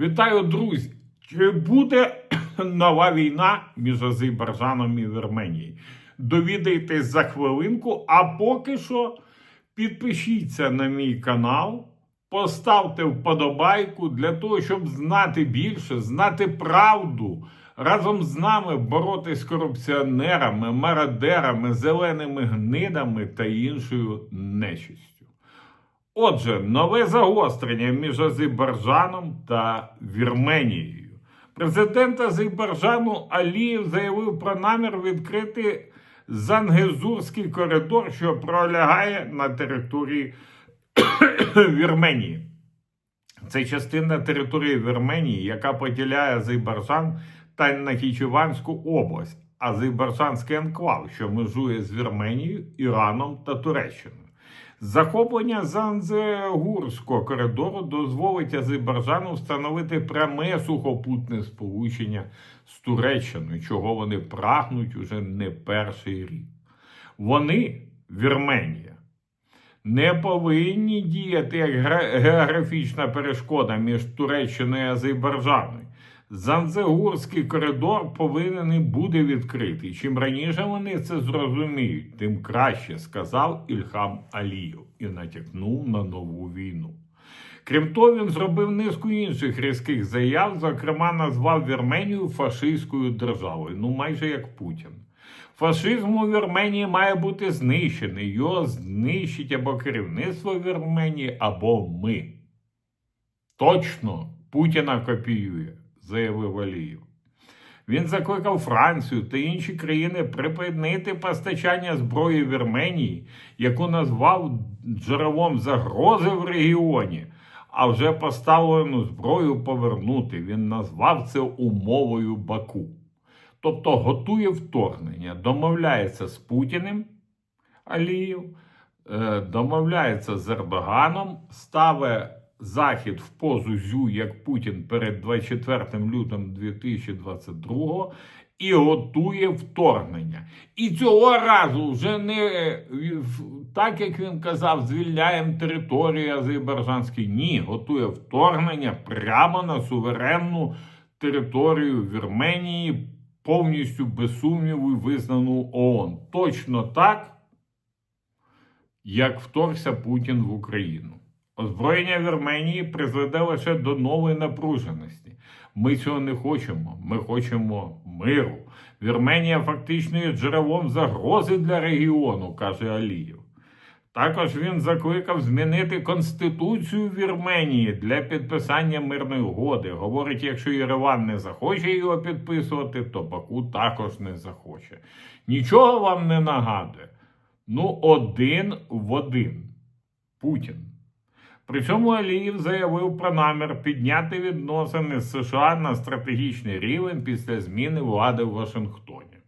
Вітаю, друзі! Чи буде нова війна між Азербайджаном і Вірменією? Довідайтесь за хвилинку, а поки що підпишіться на мій канал, поставте вподобайку для того, щоб знати більше, знати правду. Разом з нами боротись з корупціонерами, мародерами, зеленими гнидами та іншою нечистю. Отже, нове загострення між Азербайджаном та Вірменією. Президент Азербайджану Алієв заявив про намір відкрити Зангезурський коридор, що пролягає на території Вірменії. Це частина території Вірменії, яка поділяє Азербайджан та Нахічеванську область, Азербайджанський анклав, що межує з Вірменією, Іраном та Туреччиною. Захоплення Занзегурського коридору дозволить Азербайджану встановити пряме сухопутне сполучення з Туреччиною, чого вони прагнуть уже не перший рік. Вони, Вірменія, не повинні діяти як географічна перешкода між Туреччиною і Азербайджаном. Занзегурський коридор повинен буде відкритий. Чим раніше вони це зрозуміють, тим краще, сказав Ільхам Алієв і натякнув на нову війну. Крім того, він зробив низку інших різких заяв, зокрема, назвав Вірменію фашистською державою, ну майже як Путін. Фашизм у Вірменії має бути знищений. Його знищить або керівництво Вірменії, або ми. Точно Путіна копіює, заявив Алієв. Він закликав Францію та інші країни припинити постачання зброї Вірменії, яку назвав джерелом загрози в регіоні, а вже поставлену зброю повернути. Він назвав це умовою Баку. Тобто готує вторгнення, домовляється з Путіним Алієв, е, домовляється з Ердоганом, ставить Захід в позу зю, як Путін перед 24 лютим 2022 і готує вторгнення. І цього разу вже не е, так, як він казав, звільняємо територію Азербайджанську. Ні, готує вторгнення прямо на суверенну територію Вірменії, повністю без сумніву визнану ООН. Точно так, як вторгся Путін в Україну. Озброєння Вірменії призведе лише до нової напруженості. Ми цього не хочемо. Ми хочемо миру. Вірменія фактично є джерелом загрози для регіону, каже Алієв. Також він закликав змінити конституцію Вірменії для підписання мирної угоди. Говорить, якщо Єреван не захоче його підписувати, то Баку також не захоче. Нічого вам не нагадує. Ну, один в один. Путін. При цьому Алієв заявив про намір підняти відносини з США на стратегічний рівень після зміни влади в Вашингтоні.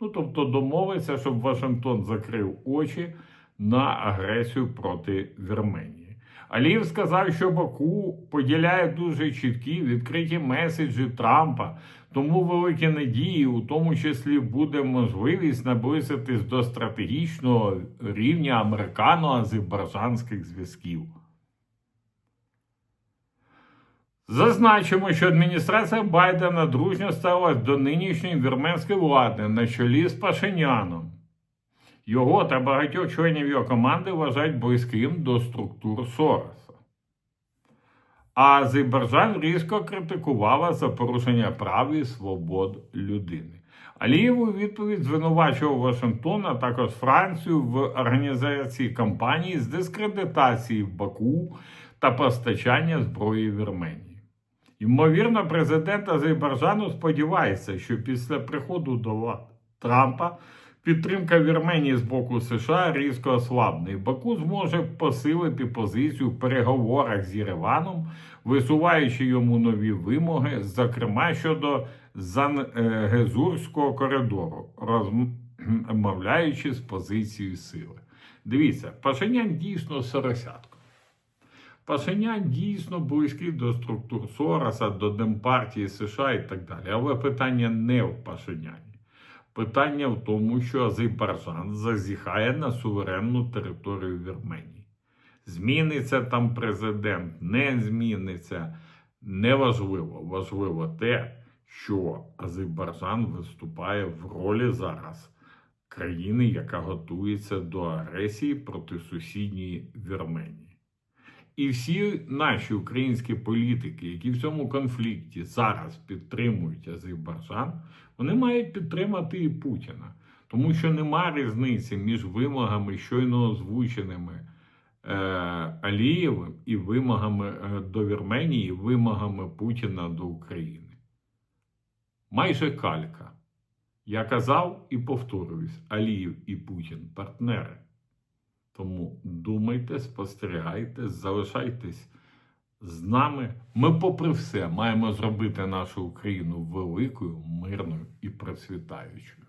Ну, тобто домовиться, щоб Вашингтон закрив очі на агресію проти Вірменії. Алієв сказав, що Баку поділяє дуже чіткі відкриті меседжі Трампа, тому великі надії, у тому числі буде можливість наблизитись до стратегічного рівня американо-азербайджанських зв'язків. Зазначимо, що адміністрація Байдена дружньо ставилась до нинішньої вірменської влади на чолі з Пашиняном. Його та багатьох членів його команди вважають близьким до структур Сороса. А Азербайджан різко критикувала за порушення прав і свобод людини. Алієв у відповідь звинувачував Вашингтон, а також Францію в організації кампанії з дискредитації Баку та постачання зброї Вірменії. Ймовірно, президент Азербайджану сподівається, що після приходу до Трампа підтримка Вірменії з боку США різко ослабне, і Баку зможе посилити позицію в переговорах з Єреваном, висуваючи йому нові вимоги, зокрема щодо Зангезурського коридору, розмовляючи з позицією сили. Дивіться, Пашинян дійсно соросятко. Пашинян дійсно близький до структур Сороса, до Демпартії США і так далі. Але питання не в Пашиняні. Питання в тому, що Азербайджан зазіхає на суверенну територію Вірменії. Зміниться там президент, не зміниться. неважливо. Важливо те, що Азербайджан виступає в ролі зараз країни, яка готується до агресії проти сусідньої Вірменії. І всі наші українські політики, які в цьому конфлікті зараз підтримують Азербайджан, вони мають підтримати і Путіна. Тому що нема різниці між вимогами, щойно озвученими е, Алієвим, і вимогами е, до Вірменії, вимогами Путіна до України. Майже калька. Я казав і повторююсь: Алієв і Путін партнери. Тому думайте, спостерігайте, залишайтесь з нами. Ми, попри все, маємо зробити нашу Україну великою, мирною і процвітаючою.